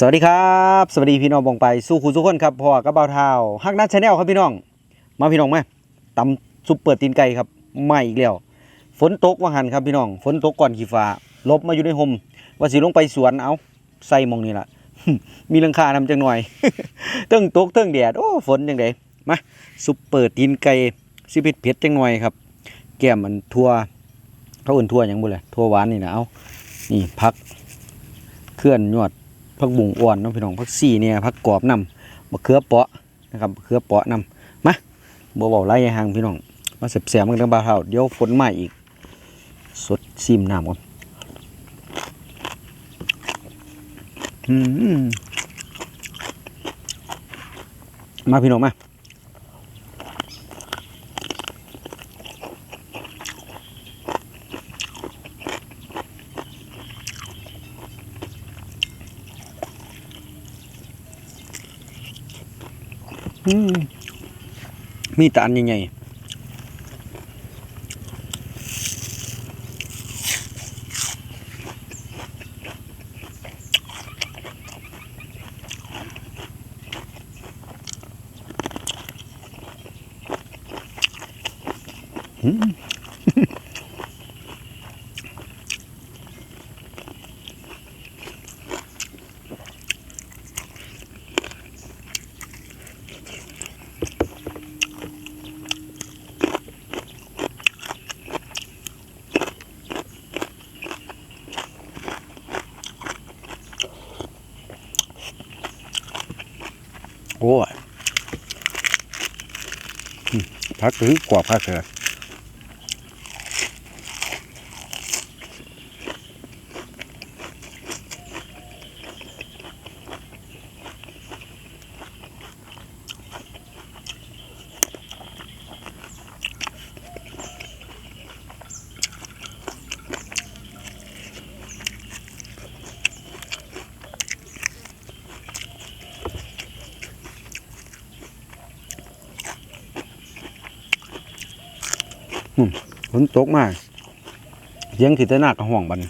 สวัสดีครับ สวัสดีพี่น้องบองไปสู้คุณทุกคนครับพ่อกับเบาเท้าฮักนัดชาแนลครับพี่น้อง มาพี่น้องมาตำซุปเปอร์ตีนไก่ครับมาอีกแล้วฝนตกว่าหันครับพี่น้องฝนตกก่อนขี้ฟ้าลบมาอยู่ในห่มว่าสิลงไปสวนเอาใส่มองนี่ละมีลังคานำจังหน่อยเติ้งตกเติ้งแดดโอ้ฝนจังไดมาซุปเปอร์ตีนไก่สิเผ็ดเผ็ดจังหน่อยครับ แก้มมันทั่วเขาอื่นทั่วหยังบุเลยทั่วหวานนี่นะเอานี่พักเคลื่อนยวด ผักบุ้งอ่อนน้องพี่น้องผักซี่เนี่ยผักกรอบนำมะเขือเปาะนะครับมะเขือเปาะนำมาบ่เบาไล่ห่าง พี่น้อง มาเสียบแสบๆกันทั้งบาเท่าเดี๋ยวฝนมาอีก สดซิมน้ำก่อนมาพี่น้องมาอืม มีแตอันใหญ่อืม โอ้ยอืม พักหรือกว่าพักเถอะ ฝนตกมากเสียงขีดตะหนักกระห่วงบัน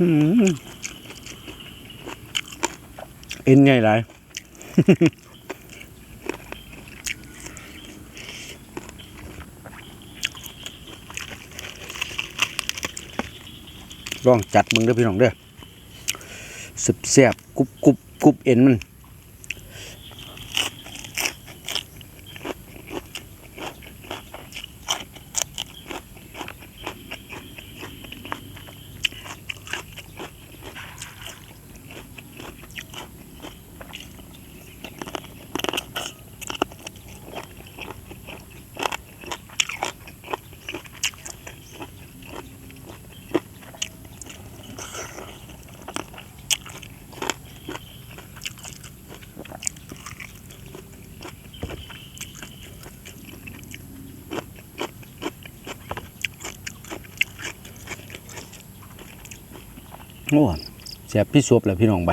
อืม เอ็นใหญ่หลายลองจัดมึงเด้อพี่น้องเด้อสุบแสบกุบกุบกุบเอ็นมัน โอ้แสบพี่ซวบแล้วพี่น้องไป อ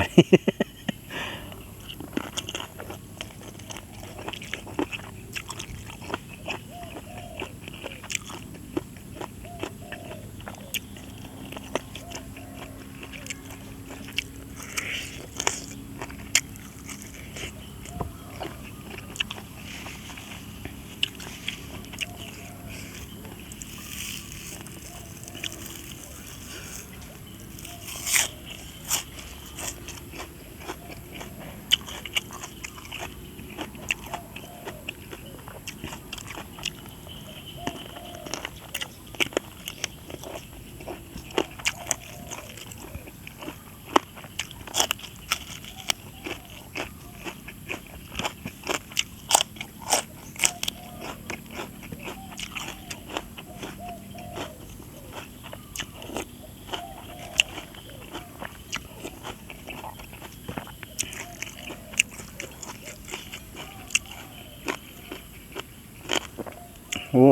โอ้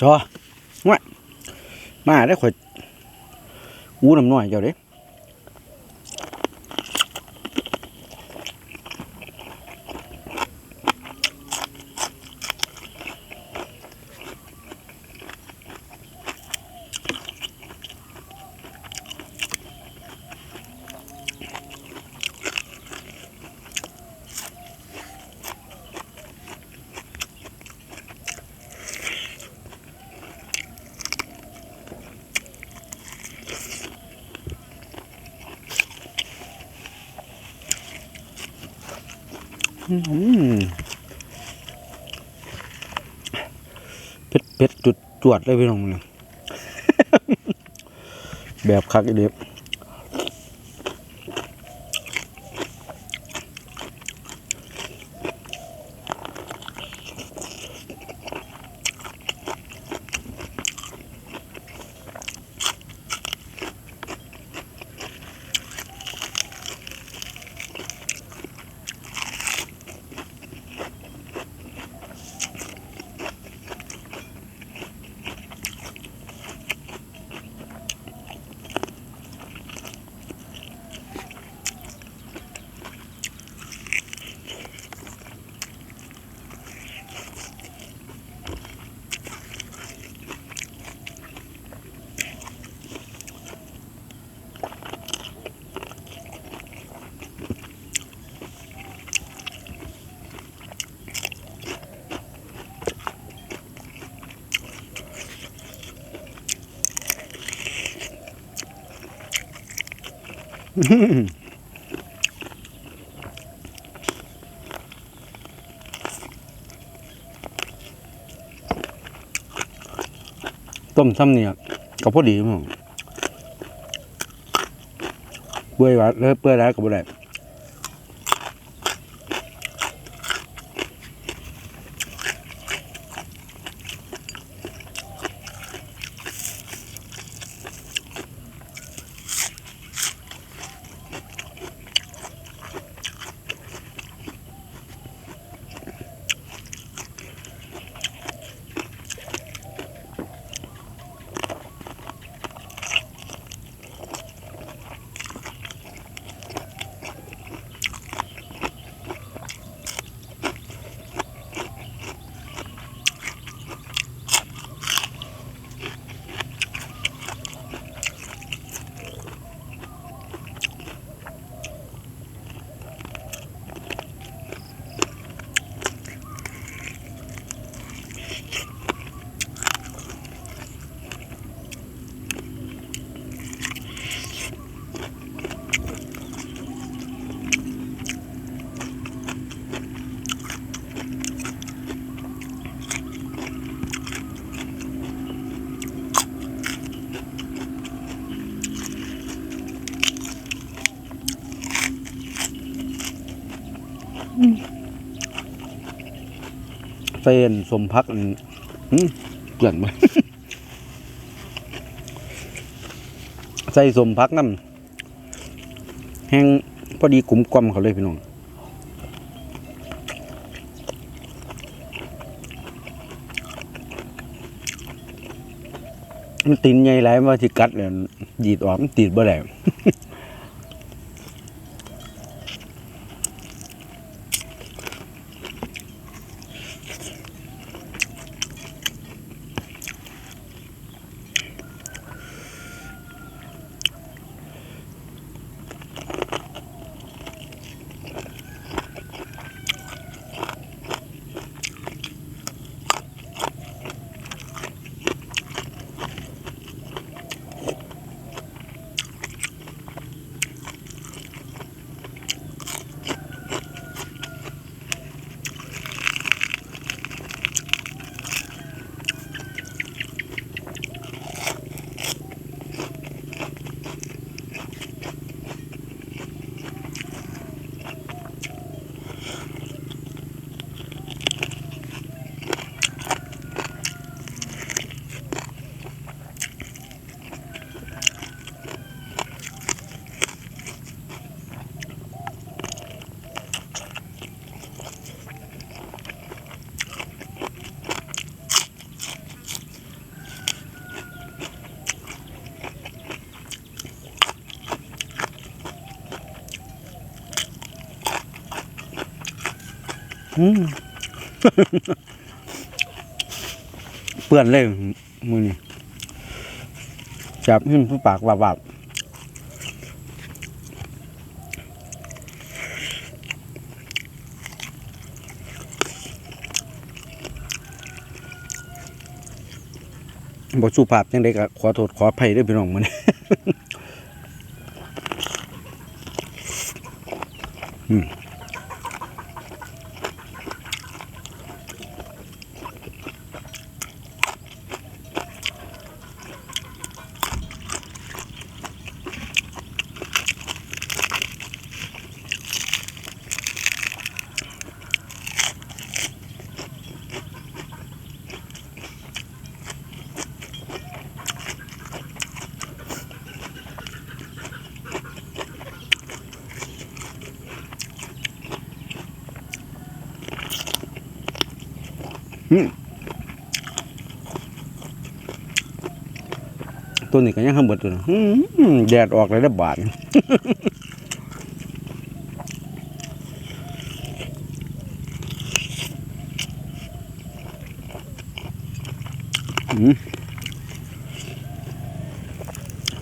ชอว่ามาได้ข่อยอู้น้ำน้อยเจ้าเด้ อืม เพชรจุดจวดเลยพี่น้องเนี่ยแบบคักอีเดียบ ต้มซ้ำเนี่ยก็พอดีมั้งเบื่อหวานเลยเปื่อยแล้วก็บ่ได้ เฟนสมพักเกลื่อนมาใส่สมพักน้ำแห้งพอดีกลุ่มกลมเขาเลยพี่น้องมันตีนใหญ่หลายมาที่กัดเลยดีดออกมันตีดบ่ได้ เปื่อนเลยมือนี่จับขึ้นผู้ปากบาบาบบ่สุภาพจังไดก็ขอโทษขออภัยด้วยพี่น้องมัน ตัวนี้ก็ยังข้างบนตัวนะแดดออกเลยได้บาด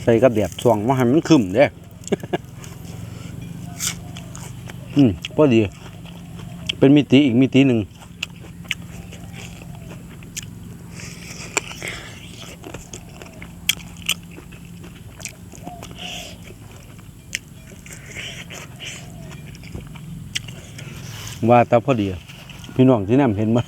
ใส่กับแดดส่องว่าให้มันขึ้นเด้อืมพอดี เป็นมิติอีกมิติหนึ่ง ว่าแต่พอดี พี่น้องที่นั่นเห็นมา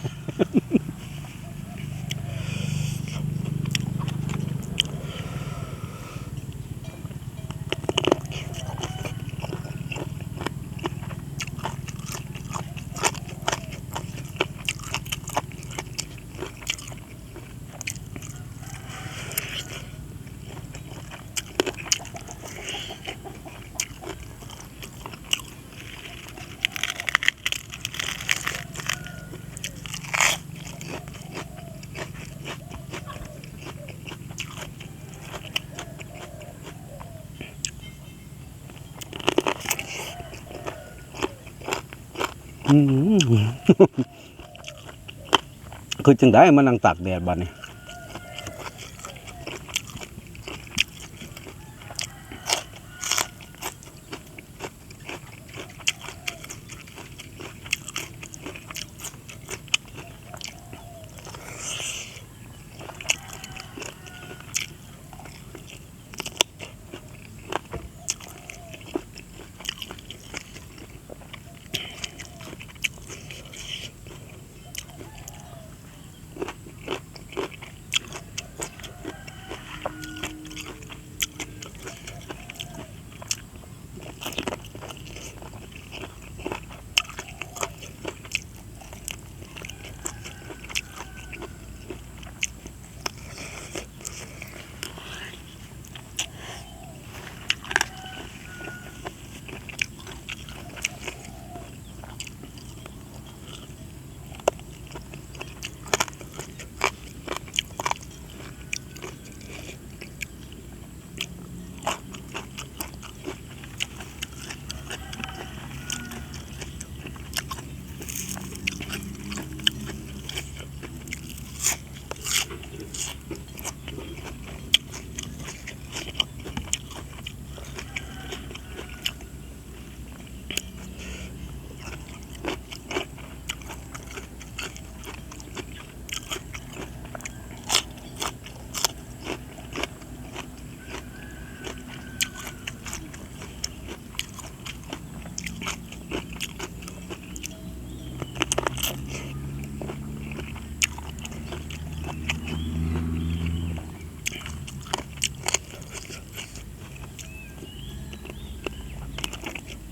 คือจังได้มันนั่งตากแดดบ้านนี้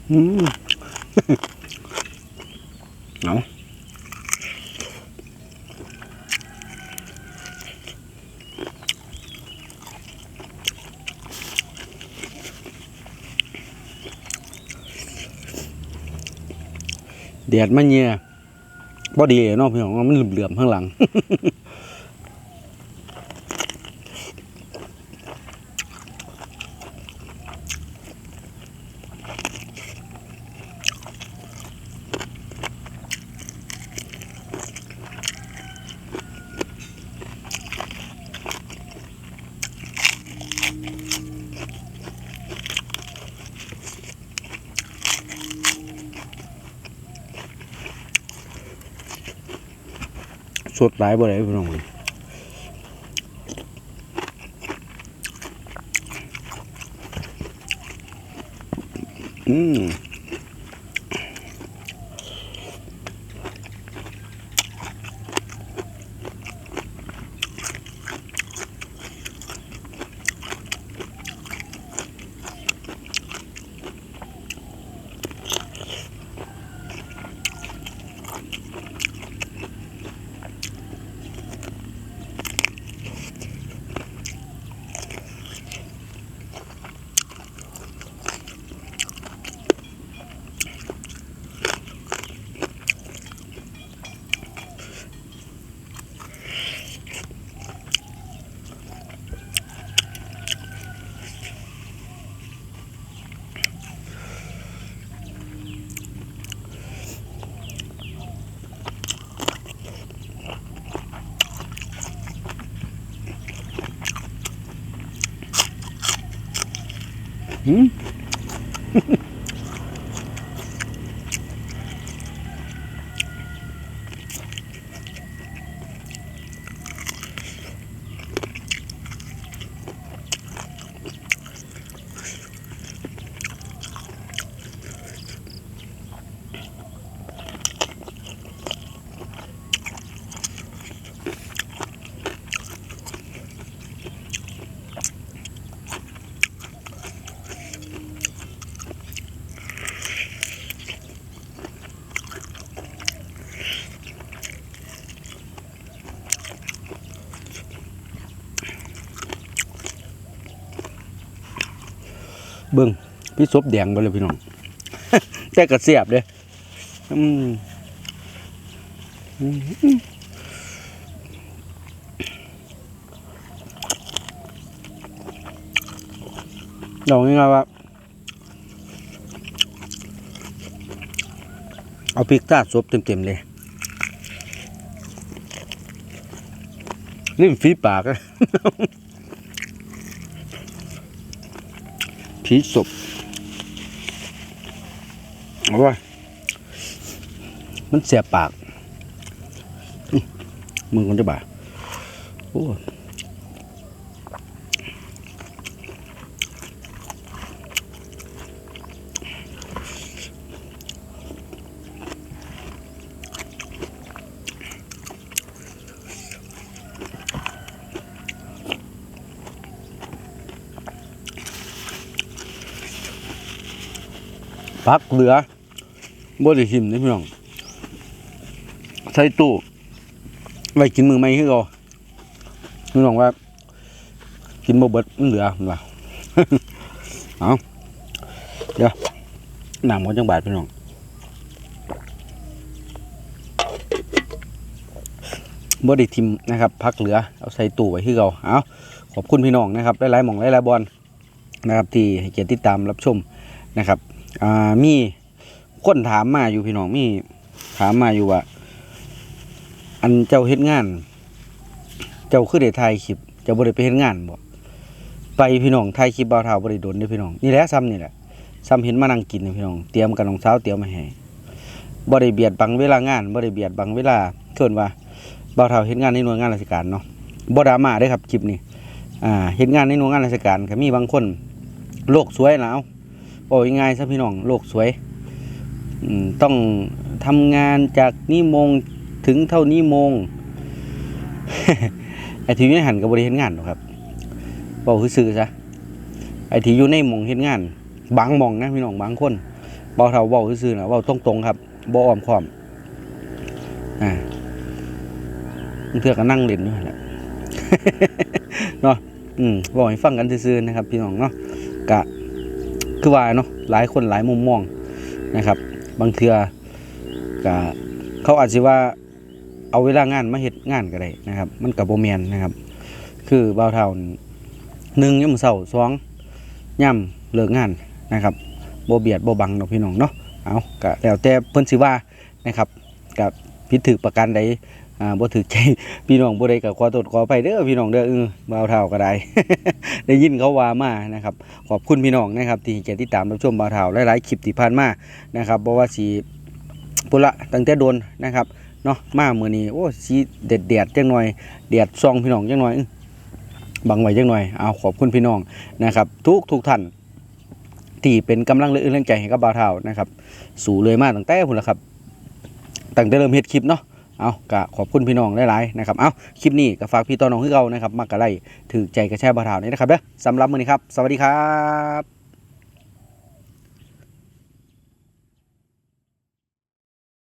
เอาแดดมันเงียบ่ดีเนาะพี่น้องมันเหลื่อมๆข้างหลัง สดหลายบ่ได้พี่น้องอืม หืม เบิ่ง พี่ซบแดงไปเลยพี่น้อง แต่กระเสียบเด้อืมอืมลองยังไงวะเอาพริกตาดซบเต็มๆเลยนี่มฝีปากอะผีศพ อาไว้มันเสียบปากอื้อมึงคนจะบ่าโอ้พักเหลือ บ่ได้หิมนี่พี่น้องใส่ตู้ไว้กินมือไม่คือเอาพี่น้องว่า กินบ่เบิดมันเหลือผมว่าเอาเดี๋ยวน้ำมันจังบาดพี่น้องบ่ได้ทิมนะครับพักเหลือเอาใส่ตู้ไว้คือเอาเอาขอบคุณพี่น้องนะครับหลายๆหม่องหลายๆบอลนะครับที่ให้เกียรติติดตามรับชมนะครับอ่ามี คนถามมาอยู่พี่น้องมีถามมาอยู่ว่า อันเจ้าเฮ็ดงาน เจ้าคือได้ถ่ายคลิปเจ้าบ่ได้ไปเฮ็ดงานบ่ไปพี่น้องถ่ายคลิปบ่าวเฒ่าบ่ได้โดนเด้อพี่น้องนี่แหละซ้ำนี่แหละซ้ำเห็นมานั่งกินนี่พี่น้องเตรียมกับน้องสาวเตรียมมาให้บ่ได้เบียดบังเวลางานบ่ได้เบียดบังเวลาเกินว่าบ่าวเฒ่าเฮ็ดงานในหน่วยงานราชการเนาะบ่ดราม่าเด้ครับคลิปนี้อ่าเฮ็ดงานในหน่วยงานราชการก็มีบางคนโลกสวยแล้วโอ้ยง่ายซะพี่น้องโลกสวย ต้องทำงานจากนี้โมงถึงเท่านี้โมงไอที่อยู่ในหันกับบริเห็นงานหรอครับบอกคือซื่อซะไอทีอยู่ในมองเห็นงาน บางมองนะพี่น้องบางคนเบาเท่าเบาคือซื่อนะเบาตรงๆครับบ่อ้อมค้อมอ่าเทื่อก็นั่งเล่นอยู่นั่นแหละเนาะอืมบอกให้ฟังกันซื่อๆนะครับ พี่น้องเนาะกะคือว่าเนาะหลายคนหลายมุมมองนะครับ บางเทื่อก็เขาอาจจะว่าเอาเวลางานมาเฮ็ดงานก็ได้นะครับ มันกับโบแมนนะครับ คือบ่าวเท่าหนึ่งย่ำเสาสองย่ำเลิกงานนะครับโบเบียดโบบังเนาะพี่น้องเนาะเอาก็แล้วแต่เพิ่นสิว่านะครับกับพิถือประกันใด อ่าบ่ถือใจพี่น้องบ่ได้ก็ขอโทษขออภัยเด้อพี่น้องเด้อเออบ่าวเท่าก็ได้ ได้ยินเขาว่ามานะครับ ขอบคุณพี่น้องนะครับที่จะติดตามรับชมบ่าวเท่าหลายๆคลิปที่ผ่านมานะครับบ่ว่าสิปุละตั้งแต่โดนนะครับเนาะมามื้อนี้โอ้สีเด็ดแดดๆจังหน่อยแดดซองพี่น้องจังหน่อยบังไว้จังหน่อยเอาขอบคุณพี่น้องนะครับ ทุกทุกท่านที่เป็นกำลังเรื่องใจให้กับบ่าวเฒ่านะครับ สู่เลยมาตั้งแต่พุ่นละครับตั้งแต่เริ่มเฮ็ดคลิปเนาะ เอาก็ขอบคุณพี่น้องหลายๆนะครับเอาคลิปนี้ก็ฝากพี่ต่อน้องให้เรานะครับมักกะไลถือใจกระแช่บ่าวเฒ่านี้นะครับเด้อสำหรับมื้อนี้ครับ สวัสดีครับ